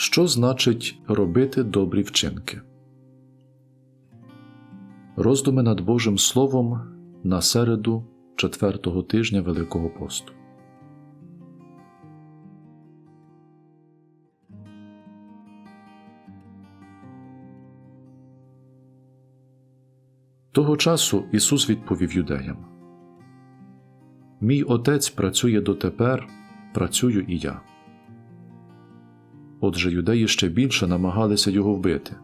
Що значить робити добрі вчинки? Роздуми над Божим Словом на середу четвертого тижня Великого посту. Того часу Ісус відповів юдеям: Мій Отець працює дотепер, працюю і я. Отже, юдеї ще більше намагалися його вбити,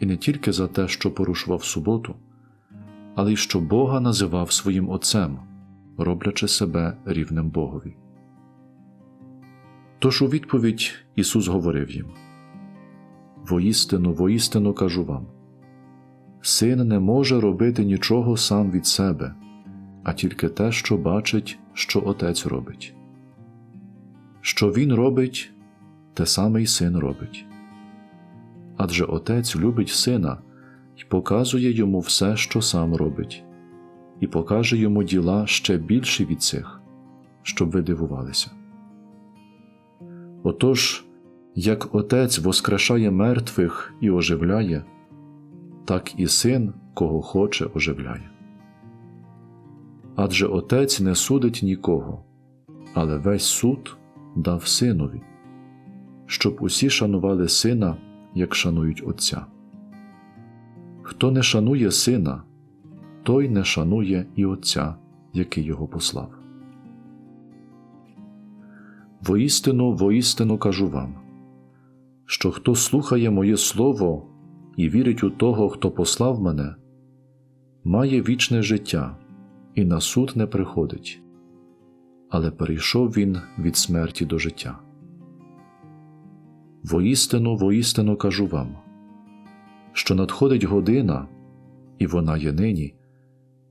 і не тільки за те, що порушував суботу, але й що Бога називав своїм Отцем, роблячи себе рівним Богові. Тож у відповідь Ісус говорив їм: Воістину, воістину кажу вам, син не може робити нічого сам від себе, а тільки те, що бачить, що Отець робить. Що Він робить, те саме й син робить. Адже Отець любить сина і показує йому все, що сам робить, і покаже йому діла ще більші від цих, щоб ви дивувалися. Отож, як Отець воскрешає мертвих і оживляє, так і син, кого хоче, оживляє. Адже Отець не судить нікого, але весь суд дав синові, щоб усі шанували сина, як шанують Отця. Хто не шанує сина, той не шанує і Отця, який його послав. Воістину, воістину кажу вам, що хто слухає моє Слово і вірить у того, хто послав мене, має вічне життя і на суд не приходить, але перейшов він від смерті до життя. Воістину, воістину кажу вам, що надходить година, і вона є нині,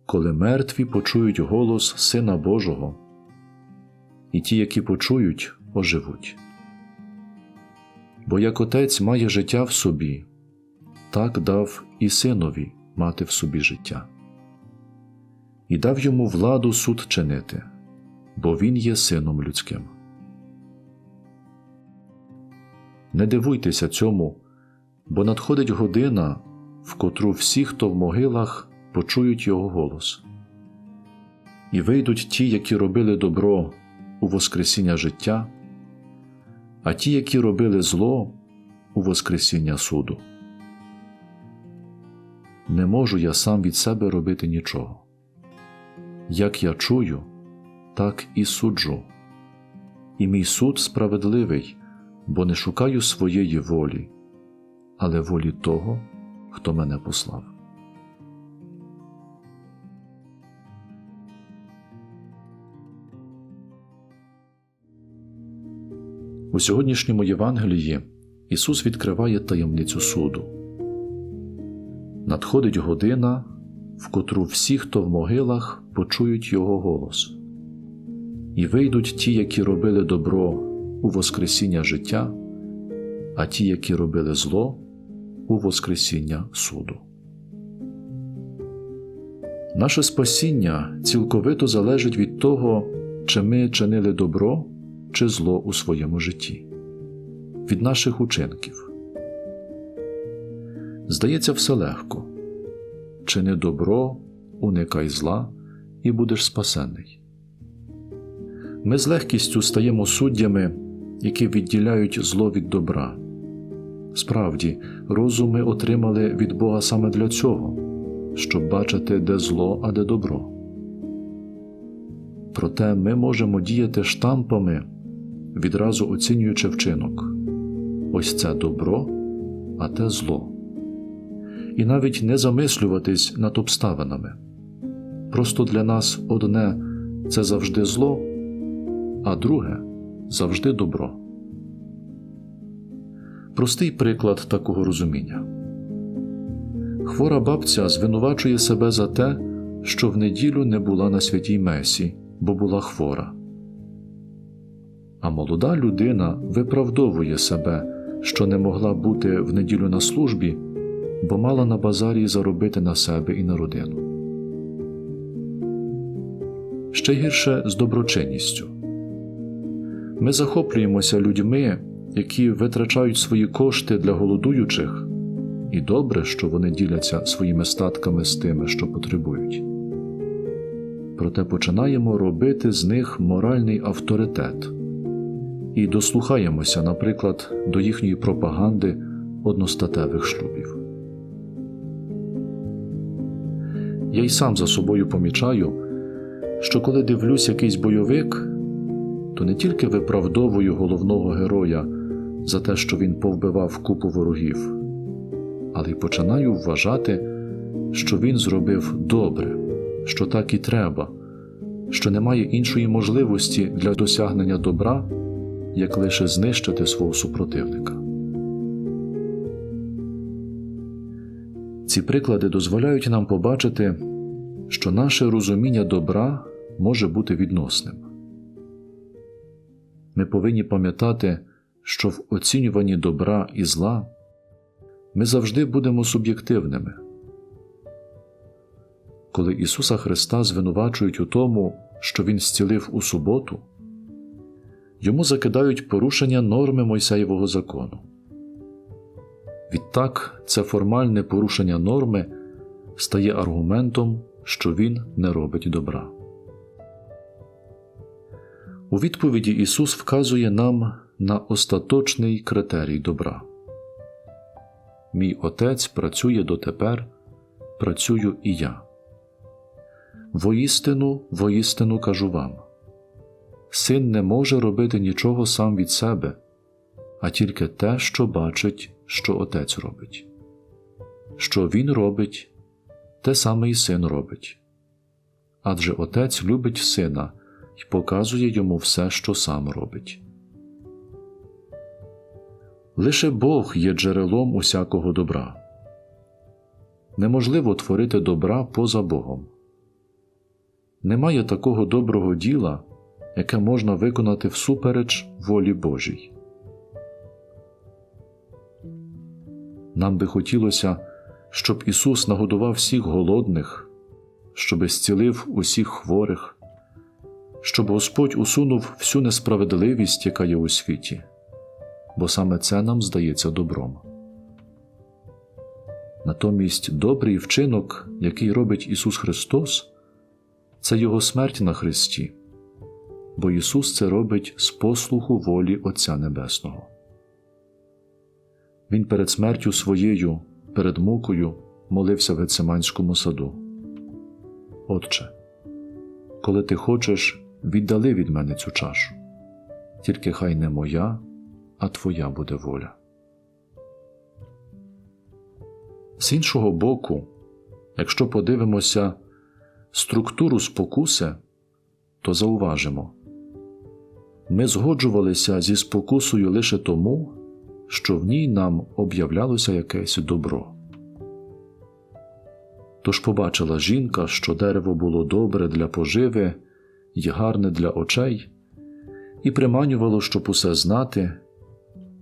коли мертві почують голос Сина Божого, і ті, які почують, оживуть. Бо як отець має життя в собі, так дав і синові мати в собі життя, і дав йому владу суд чинити, бо він є сином людським. Не дивуйтеся цьому, бо надходить година, в котру всі, хто в могилах, почують його голос. І вийдуть ті, які робили добро у Воскресіння життя, а ті, які робили зло у Воскресіння суду. Не можу я сам від себе робити нічого. Як я чую, так і суджу, і мій суд справедливий бо не шукаю своєї волі, але волі того, хто мене послав. У сьогоднішньому Євангелії Ісус відкриває таємницю суду. Надходить година, в котру всі, хто в могилах, почують Його голос, і вийдуть ті, які робили добро у Воскресіння життя, а ті, які робили зло, у Воскресіння суду. Наше спасіння цілковито залежить від того, чи ми чинили добро чи зло у своєму житті, від наших учинків. Здається, все легко чини добро, уникай зла, і будеш спасений. Ми з легкістю стаємо суддями які відділяють зло від добра. Справді, розум ми отримали від Бога саме для цього, щоб бачити, де зло, а де добро. Проте ми можемо діяти штампами, відразу оцінюючи вчинок ось це добро, а те зло, і навіть не замислюватись над обставинами. Просто для нас одне це завжди зло, а друге завжди добро. Простий приклад такого розуміння. Хвора бабця звинувачує себе за те, що в неділю не була на святій Месі, бо була хвора. А молода людина виправдовує себе, що не могла бути в неділю на службі, бо мала на базарі заробити на себе і на родину. Ще гірше з доброчинністю. Ми захоплюємося людьми, які витрачають свої кошти для голодуючих, і добре, що вони діляться своїми статками з тими, що потребують. Проте починаємо робити з них моральний авторитет і дослухаємося, наприклад, до їхньої пропаганди одностатевих шлюбів. Я й сам за собою помічаю, що коли дивлюсь якийсь бойовик, то не тільки виправдовую головного героя за те, що він повбивав купу ворогів, але й починаю вважати, що він зробив добре, що так і треба, що немає іншої можливості для досягнення добра, як лише знищити свого супротивника. Ці приклади дозволяють нам побачити, що наше розуміння добра може бути відносним. Ми повинні пам'ятати, що в оцінюванні добра і зла ми завжди будемо суб'єктивними. Коли Ісуса Христа звинувачують у тому, що Він зцілив у суботу, йому закидають порушення норми Мойсеєвого закону. Відтак, це формальне порушення норми стає аргументом, що він не робить добра. У відповіді Ісус вказує нам на остаточний критерій добра. Мій Отець працює дотепер, працюю і я. Воістину, воістину кажу вам син не може робити нічого сам від себе, а тільки те, що бачить, що Отець робить. Що Він робить, те саме і син робить. Адже Отець любить сина і показує йому все, що сам робить. Лише Бог є джерелом усякого добра. Неможливо творити добра поза Богом. Немає такого доброго діла, яке можна виконати всупереч волі Божій. Нам би хотілося, щоб Ісус нагодував всіх голодних, щоб зцілив усіх хворих, щоб Господь усунув всю несправедливість, яка є у світі, бо саме це нам здається добром. Натомість добрий вчинок, який робить Ісус Христос, це Його смерть на Христі, бо Ісус це робить з послуху волі Отця Небесного. Він перед смертю своєю, перед мукою молився в Гециманському саду. Отче, коли ти хочеш, віддали від мене цю чашу, тільки хай не моя, а твоя буде воля. З іншого боку, якщо подивимося структуру спокуси, то зауважимо ми згоджувалися зі спокусою лише тому, що в ній нам об'являлося якесь добро. Тож побачила жінка, що дерево було добре для поживи й гарне для очей, і приманювало, щоб усе знати,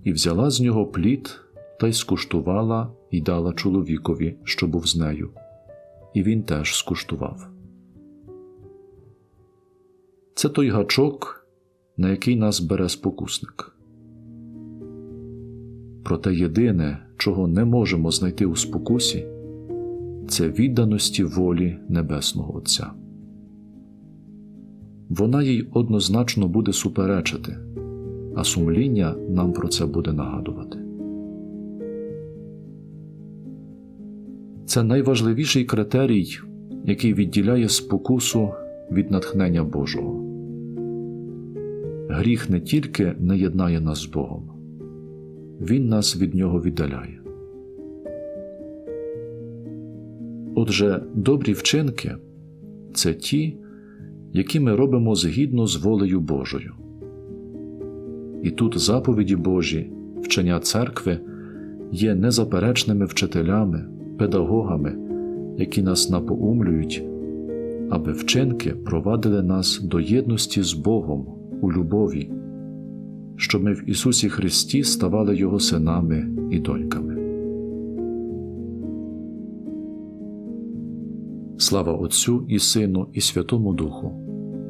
і взяла з нього плід та й скуштувала і дала чоловікові, що був з нею, і він теж скуштував. Це той гачок, на який нас бере спокусник. Проте єдине, чого не можемо знайти у спокусі, це відданості волі Небесного Отця. Вона їй однозначно буде суперечити, а сумління нам про це буде нагадувати. Це найважливіший критерій, який відділяє спокусу від натхнення Божого. Гріх не тільки не єднає нас з Богом, він нас від нього віддаляє. Отже, добрі вчинки це ті, які ми робимо згідно з волею Божою. І тут заповіді Божі, вчення церкви є незаперечними вчителями, педагогами, які нас напоумлюють, аби вчинки провадили нас до єдності з Богом у любові щоб ми в Ісусі Христі ставали Його синами і доньками. Слава Отцю і Сину, і Святому Духу,